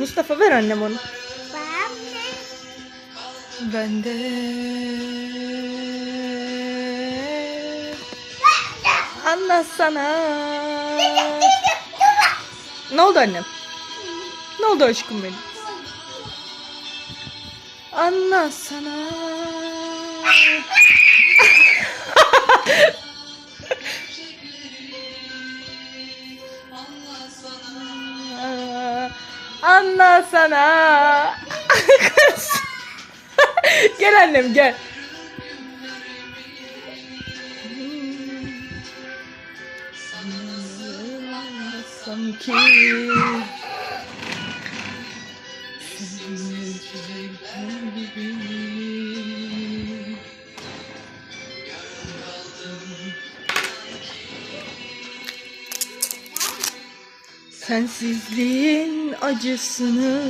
Mustafa ver annem onu. Ben de. Ben de. Anlatsana. Ne oldu annem? Ne oldu aşkım benim? Anlatsana. Kız. gel annem gel. Sanki Sensizliğin acısını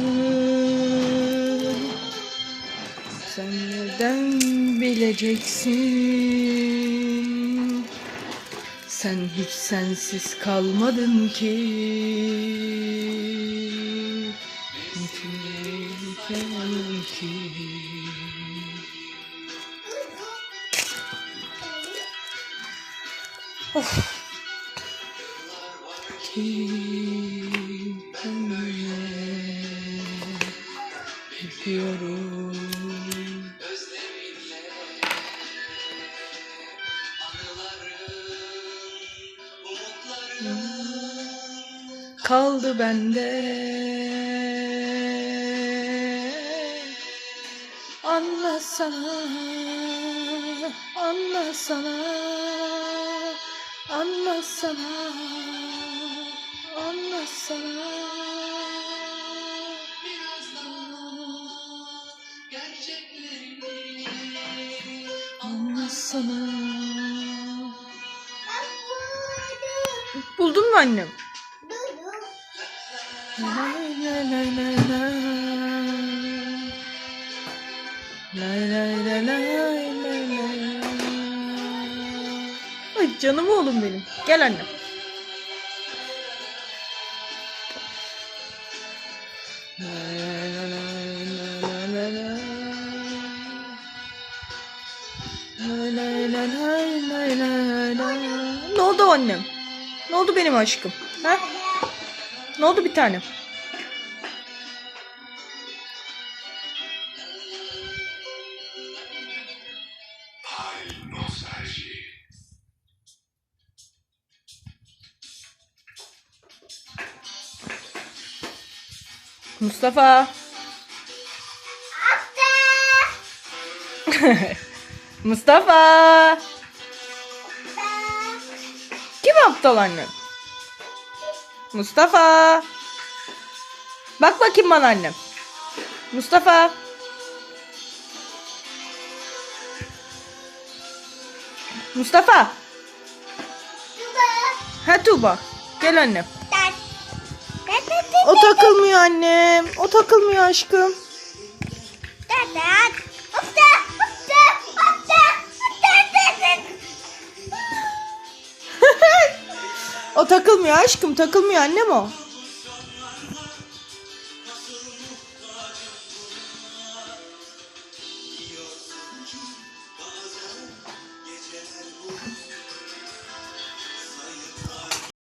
Sen neden bileceksin Sen hiç sensiz kalmadın ki Gidiyorum. Kaldı bende Anlasana Anlasana Anlasana Anlasana Anlasana Buldun mu annem? Lay lay lay lay. Lay lay lay lay lay lay. Ay canım oğlum benim. Gel annem. Ne oldu annem? Ne oldu benim aşkım? Ha? Ne oldu bir tanem? Mustafa. Mustafa. Kim aptal annem? Mustafa. Bak bakayım bana annem. Mustafa. Mustafa. Ha Tuğba. Gel annem. O takılmıyor annem. O takılmıyor aşkım. O takılmıyor aşkım. Takılmıyor annem o.